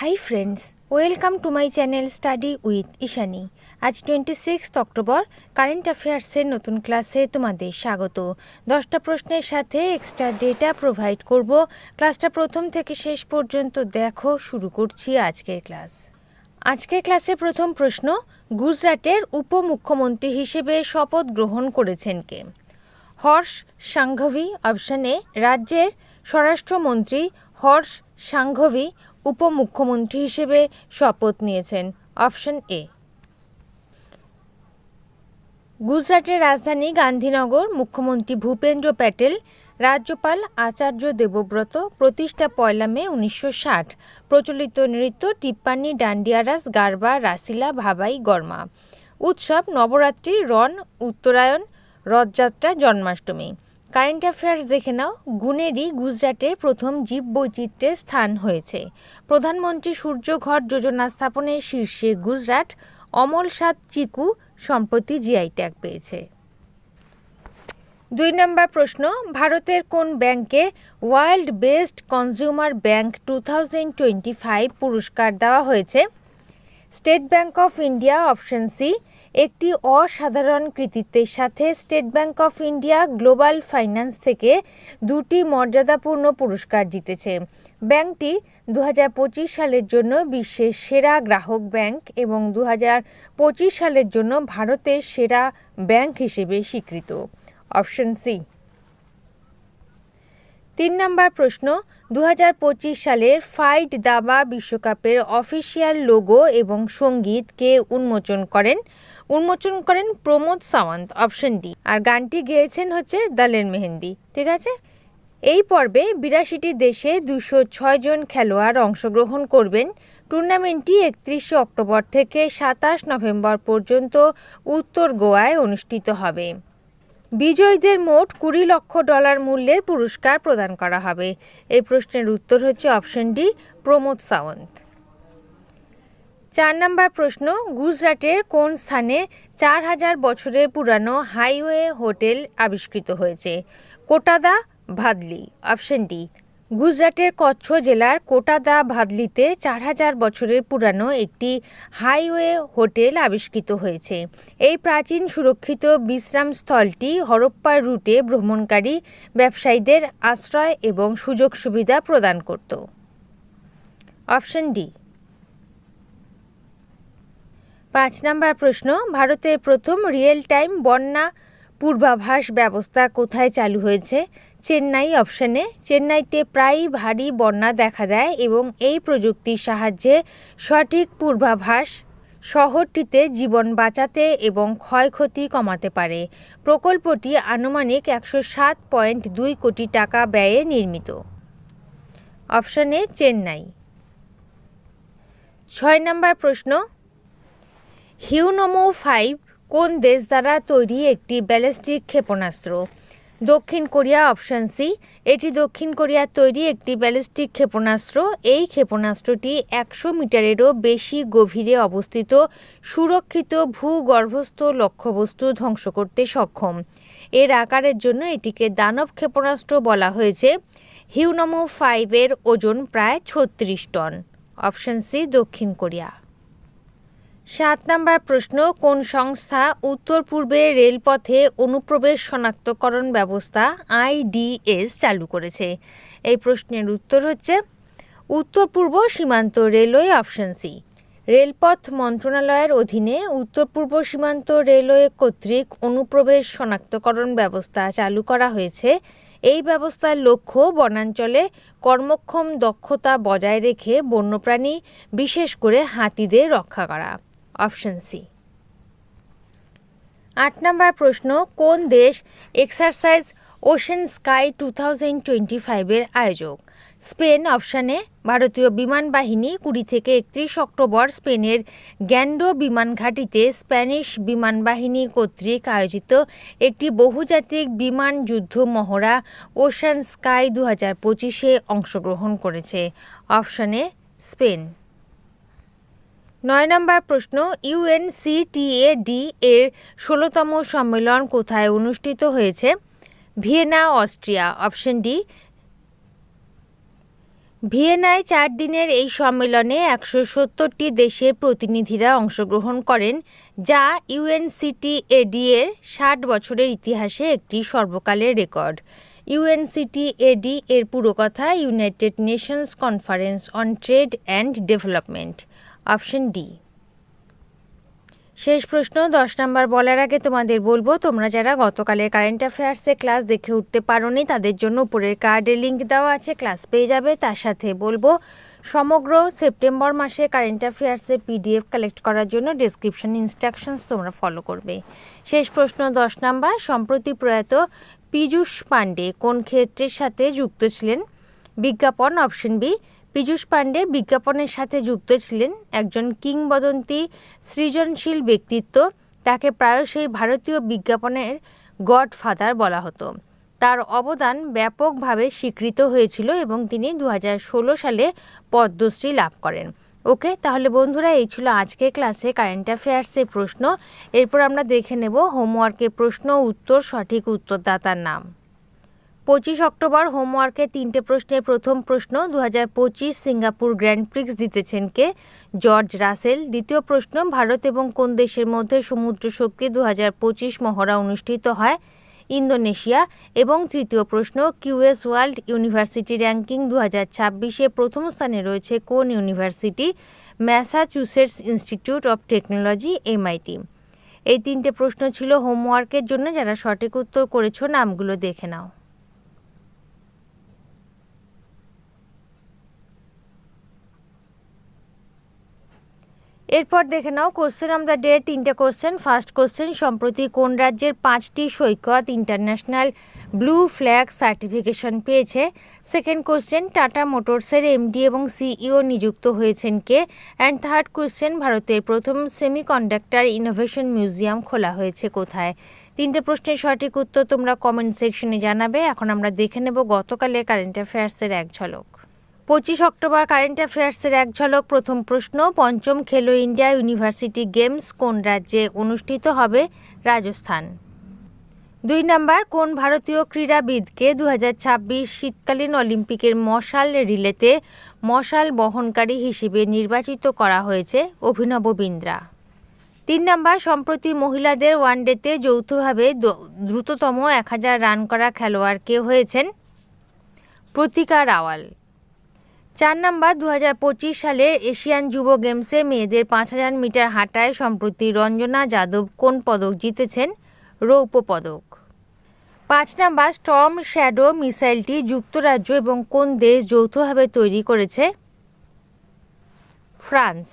Hi friends welcome to my channel study with Ishani আজ twenty six October current অ্যাফেয়ার্সের নতুন ক্লাসে তোমাদের স্বাগত। দশটা প্রশ্নের সাথে এক্সট্রা ডেটা প্রোভাইড করব। ক্লাসটা প্রথম থেকে শেষ পর্যন্ত দেখো, শুরু করছি আজকের ক্লাস আজকের ক্লাসে প্রথম প্রশ্ন, গুজরাটের উপমুখ্যমন্ত্রী হিসেবে শপথ গ্রহণ করেছেন কে? হর্ষ সাংঘভি অপশানে রাজ্যের স্বরাষ্ট্রমন্ত্রী হর্ষ সাংঘভি উপমুখ্যমন্ত্রী হিসেবে শপথ নিয়েছেন, অপশন এ। গুজরাটের রাজধানী গান্ধীনগর, মুখ্যমন্ত্রী ভূপেন্দ্র প্যাটেল, রাজ্যপাল আচার্য দেবব্রত প্রতিষ্ঠা পয়লা মে উনিশশো ষাট। প্রচলিত নৃত্য টিপ্পানি, ডান্ডিয়ারাস, গারবা, রাসিলা, ভাবাই, গরমা। উৎসব নবরাত্রি রন উত্তরায়ণ, রথযাত্রা, জন্মাষ্টমী। কারেন্ট অ্যাফেয়ার্স দেখে নাও। গুনেরই গুজরাটে প্রথম জীব বৈচিত্র্যের স্থান হয়েছে। প্রধানমন্ত্রী সূর্যঘর যোজনা স্থাপনের শীর্ষে গুজরাট অমল সাত চিকু সম্প্রতি জিআই ট্যাগ পেয়েছে। দুই নম্বর প্রশ্ন, ভারতের কোন ব্যাংকে world best consumer bank two thousand twenty five পুরস্কার দেওয়া হয়েছে? State Bank of India option C একটি অসাধারণ কৃতিত্বের সাথে State Bank of India global finance থেকে দুটি মর্যাদাপূর্ণ পুরস্কার জিতেছে। ব্যাংকটি দু হাজার পঁচিশ সালের জন্য বিশ্বের সেরা গ্রাহক ব্যাংক এবং দু হাজার পঁচিশ সালের জন্য ভারতের সেরা ব্যাংক হিসেবে স্বীকৃত। Option C. তিন নম্বর প্রশ্ন দু হাজার পঁচিশ সালের ফাইট দাবা বিশ্বকাপের অফিসিয়াল লোগো এবং সংগীত কে উন্মোচন করেন উন্মোচন করেন প্রমোদ সাওয়ান্ত, অপশন ডি। আর গানটি গেয়েছেন হচ্ছে দালের মেহেন্দি, ঠিক আছে? এই পর্বে বিরাশিটি দেশে দুশো ছয় জন খেলোয়াড় অংশগ্রহণ করবেন। টুর্নামেন্টটি একত্রিশে অক্টোবর থেকে সাতাশ নভেম্বর পর্যন্ত উত্তর গোয়ায় অনুষ্ঠিত হবে। বিজয়ীদের মোট কুড়ি লক্ষ ডলার মূল্যের পুরস্কার প্রদান করা হবে। এই প্রশ্নের উত্তর হচ্ছে অপশন ডি, প্রমোদ সাওয়ন্ত। চার নম্বর প্রশ্ন, গুজরাটের কোন স্থানে চার হাজার বছরের পুরানো হাইওয়ে হোটেল আবিষ্কৃত হয়েছে? কোটাদা, ভাদলি। অপশন ডি গুজরাটের কচ্ছ জেলার কোটাদা ভাদলিতে চার হাজার বছরের পুরানো একটি হাইওয়ে হোটেল আবিষ্কৃত হয়েছে। এই প্রাচীন সুরক্ষিত বিশ্রামস্থলটি হরপ্পার রুটে ভ্রমণকারী ব্যবসায়ীদের আশ্রয় এবং সুযোগ সুবিধা প্রদান করত। Option D. পাঁচ নম্বর প্রশ্ন, ভারতের প্রথম রিয়েল টাইম বন্যা পূর্বাভাস ব্যবস্থা কোথায় চালু হয়েছে? চেন্নাই অপশানে চেন্নাইতে প্রায়ই ভারী বন্যা দেখা দেয় এবং এই প্রযুক্তির সাহায্যে সঠিক পূর্বাভাস শহরটিতে জীবন বাঁচাতে এবং ক্ষয়ক্ষতি কমাতে পারে। প্রকল্পটি আনুমানিক একশো সাত পয়েন্ট দুই কোটি টাকা ব্যয়ে নির্মিত। অপশানে চেন্নাই। ছয় নম্বর প্রশ্ন। হিউনোমো ফাইভ কোন দেশ দ্বারা তৈরি একটি ব্যালিস্টিক ক্ষেপণাস্ত্র? দক্ষিণ কোরিয়া অপশান সি। এটি দক্ষিণ কোরিয়ার তৈরি একটি ব্যালিস্টিক ক্ষেপণাস্ত্র। এই ক্ষেপণাস্ত্রটি একশো মিটারেরও বেশি গভীরে অবস্থিত, সুরক্ষিত ভূগর্ভস্থ লক্ষ্যবস্তু ধ্বংস করতে সক্ষম। এর আকারের জন্য এটিকে দানব ক্ষেপণাস্ত্র বলা হয়েছে। হিউনমো ফাইভের ওজন প্রায় ছত্রিশ টন। অপশান সি, দক্ষিণ কোরিয়া। সাত নম্বর প্রশ্ন, কোন সংস্থা উত্তর পূর্বে রেলপথে অনুপ্রবেশ শনাক্তকরণ ব্যবস্থা আইডিএস চালু করেছে? এই প্রশ্নের উত্তর হচ্ছে, উত্তর পূর্ব সীমান্ত রেলওয়ে অপশন সি। রেলপথ মন্ত্রণালয়ের অধীনে উত্তর পূর্ব সীমান্ত রেলওয়ে কর্তৃক অনুপ্রবেশ শনাক্তকরণ ব্যবস্থা চালু করা হয়েছে। এই ব্যবস্থার লক্ষ্য বনাঞ্চলে কর্মক্ষম দক্ষতা বজায় রেখে বন্যপ্রাণী, বিশেষ করে হাতিদের রক্ষা করা। Option C. আট নম্বর প্রশ্ন, কোন দেশ exercise ocean sky two thousand twenty ফাইভের আয়োজক? স্পেন, অপশানে ভারতীয় বিমান বাহিনী কুড়ি থেকে একত্রিশ অক্টোবর স্পেনের গ্যান্ডো বিমান ঘাঁটিতে স্প্যানিশ বিমান বাহিনী কর্তৃক আয়োজিত একটি বহুজাতিক বিমান যুদ্ধ মহড়া ওশান স্কাই দু হাজার পঁচিশে অংশগ্রহণ করেছে। অপশানে স্পেন। নয় নম্বর প্রশ্ন ইউএনসিটিএডি এর ষোলোতম সম্মেলন কোথায় অনুষ্ঠিত হয়েছে? Vienna, Austria. অপশন ডি, ভিয়েনায় চার দিনের এই সম্মেলনে একশো সত্তরটি দেশের প্রতিনিধিরা অংশগ্রহণ করেন, যা ইউএনসিটিএডি এর ষাট বছরের ইতিহাসে একটি সর্বকালের রেকর্ড। ইউএনসিটিএডি এর পুরো কথা, United Nations conference on trade and development. Option D. শেষ প্রশ্ন, দশ নম্বর বলার আগে তোমাদের বলব, তোমরা যারা গতকালের কারেন্ট অ্যাফেয়ার্সে ক্লাস দেখে উঠতে পারোনি, তাদের জন্য উপরের কার্ডে লিঙ্ক দেওয়া আছে, ক্লাস পেয়ে যাবে। তার সাথে বলব, সমগ্র সেপ্টেম্বর মাসে কারেন্ট অ্যাফেয়ার্সে পিডিএফ কালেক্ট করার জন্য ডিসক্রিপশন ইনস্ট্রাকশনস তোমরা ফলো করবে। শেষ প্রশ্ন, দশ নম্বর, সম্প্রতি প্রয়াত পীযূষ পাণ্ডে কোন ক্ষেত্রের সাথে যুক্ত ছিলেন? বিজ্ঞাপন, অপশন বি পীযূষ পাণ্ডে বিজ্ঞাপনের সাথে যুক্ত ছিলেন একজন কিংবদন্তি সৃজনশীল ব্যক্তিত্ব। তাকে প্রায়শই ভারতীয় বিজ্ঞাপনের গডফাদার বলা হতো। তার অবদান ব্যাপকভাবে স্বীকৃত হয়েছিল এবং তিনি দু হাজার ষোলো সালে পদ্মশ্রী লাভ করেন। ওকে, তাহলে বন্ধুরা, এই ছিল আজকে ক্লাসে কারেন্ট অ্যাফেয়ার্সের প্রশ্ন। এরপর আমরা দেখে নেব হোমওয়ার্কের প্রশ্ন, উত্তর, সঠিক উত্তরদাতার নাম। পঁচিশ অক্টোবর হোমওয়ার্কে তিনটে প্রশ্নের প্রথম প্রশ্ন দু হাজার পঁচিশ সিঙ্গাপুর গ্র্যান্ড প্রিক্স জিতেছেন কে? জর্জ রাসেল। দ্বিতীয় প্রশ্ন, ভারত এবং কোন দেশের মধ্যে সমুদ্র শক্তি দু মহড়া অনুষ্ঠিত হয়? ইন্দোনেশিয়া। এবং তৃতীয় প্রশ্ন, কিউএস ওয়ার্ল্ড ইউনিভার্সিটি র্যাঙ্কিং দু হাজার ছাব্বিশে প্রথম স্থানে রয়েছে কোন university? Massachusetts Institute of Technology, MIT. এই তিনটে প্রশ্ন ছিল হোমওয়ার্কের জন্য। যারা সঠিক উত্তর করেছ, নামগুলো দেখে নাও। এরপর দেখে নাও কোশ্চেন অফ দ্য ডে তিনটে কোশ্চেন ফার্স্ট কোশ্চেন সম্প্রতি কোন রাজ্যের পাঁচটি সৈকত ইন্টারন্যাশনাল ব্লু ফ্ল্যাগ সার্টিফিকেশন পেয়েছে? সেকেন্ড কোশ্চেন টাটা মোটরসের এমডি এবং সিইও নিযুক্ত হয়েছেন কে? অ্যান্ড থার্ড কোশ্চেন ভারতের প্রথম সেমিকন্ডাক্টর ইনোভেশন মিউজিয়াম খোলা হয়েছে কোথায়? তিনটে প্রশ্নের সঠিক উত্তর তোমরা কমেন্ট সেকশনে জানাবে। এখন আমরা দেখে নেব গতকালের কারেন্ট অ্যাফেয়ার্সের এক ঝলক। পঁচিশ অক্টোবর কারেন্ট অ্যাফেয়ার্সের এক ঝলক প্রথম প্রশ্ন, পঞ্চম খেলো ইন্ডিয়া ইউনিভার্সিটি গেমস কোন রাজ্যে অনুষ্ঠিত হবে রাজস্থান? দুই নাম্বার, কোন ভারতীয় ক্রীড়াবিদকে দু হাজার ছাব্বিশ শীতকালীন অলিম্পিকের মশাল রিলেতে মশাল বহনকারী হিসেবে নির্বাচিত করা হয়েছে অভিনব বিন্দ্রা? তিন নাম্বার, সম্প্রতি মহিলাদের ওয়ানডেতে যৌথভাবে দ্রুততম এক হাজার রান করা খেলোয়াড় কে হয়েছেন? প্রতিকা রাওয়াল। চার নাম্বার দু সালের এশিয়ান যুব গেমসে মেয়েদের পাঁচ হাজার মিটার হাঁটায় সম্প্রতি রঞ্জনা যাদব কোন পদক জিতেছেন? রৌপ্য পদক। পাঁচ নাম্বার স্টর্ম শ্যাডো মিসাইলটি যুক্তরাজ্য এবং কোন দেশ যৌথভাবে তৈরি করেছে? ফ্রান্স।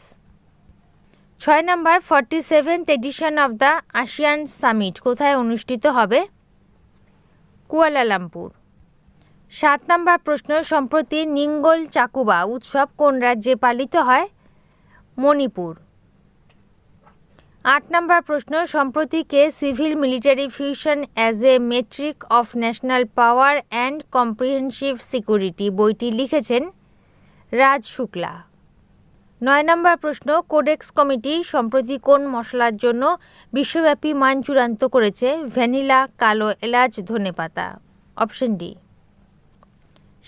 ছয় number forty seventh edition of the ASEAN summit কোথায় অনুষ্ঠিত হবে? কুয়ালালামপুর। সাত নম্বর প্রশ্ন, সম্প্রতি নিঙ্গল চাকুবা উৎসব কোন রাজ্যে পালিত হয়? মণিপুর। আট নম্বর প্রশ্ন, সম্প্রতি কে civil military fusion as a metric of national power and comprehensive security বইটি লিখেছেন রাজ শুক্লা। নয় নম্বর প্রশ্ন, কোডেক্স কমিটি সম্প্রতি কোন মশলার জন্য বিশ্বব্যাপী মান চূড়ান্ত করেছে? ভ্যানিলা, কালো এলাচ, ধনেপাতা। Option D.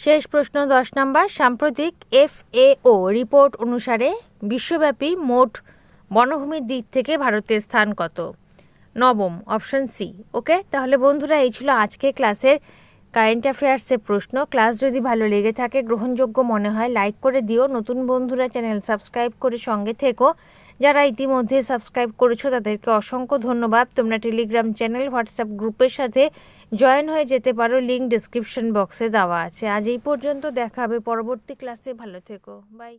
শেষ প্রশ্ন দশ নম্বর, সাম্প্রতিক এফএও রিপোর্ট অনুসারে বিশ্বব্যাপী মোট বনভূমির দিক থেকে ভারতের স্থান কত? নবম, অপশন সি। ওকে, তাহলে বন্ধুরা এই ছিল আজকে ক্লাসের কারেন্ট অ্যাফেয়ার্সের প্রশ্ন। ক্লাস যদি ভালো লেগে থাকে, গ্রহণযোগ্য মনে হয়, লাইক করে দিও। নতুন বন্ধুরা চ্যানেল সাবস্ক্রাইব করে সঙ্গে থেকো। যারা ইতিমধ্যে সাবস্ক্রাইব করেছ, তাদেরকে অসংখ্য ধন্যবাদ। তোমরা টেলিগ্রাম চ্যানেল, হোয়াটসঅ্যাপ গ্রুপের সাথে জয়েন হয়ে যেতে পারো লিঙ্ক ডিসক্রিপশন বক্সে দেওয়া আছে। আজ এই পর্যন্ত দেখাবে পরবর্তী ক্লাসে ভালো থেকো। বাই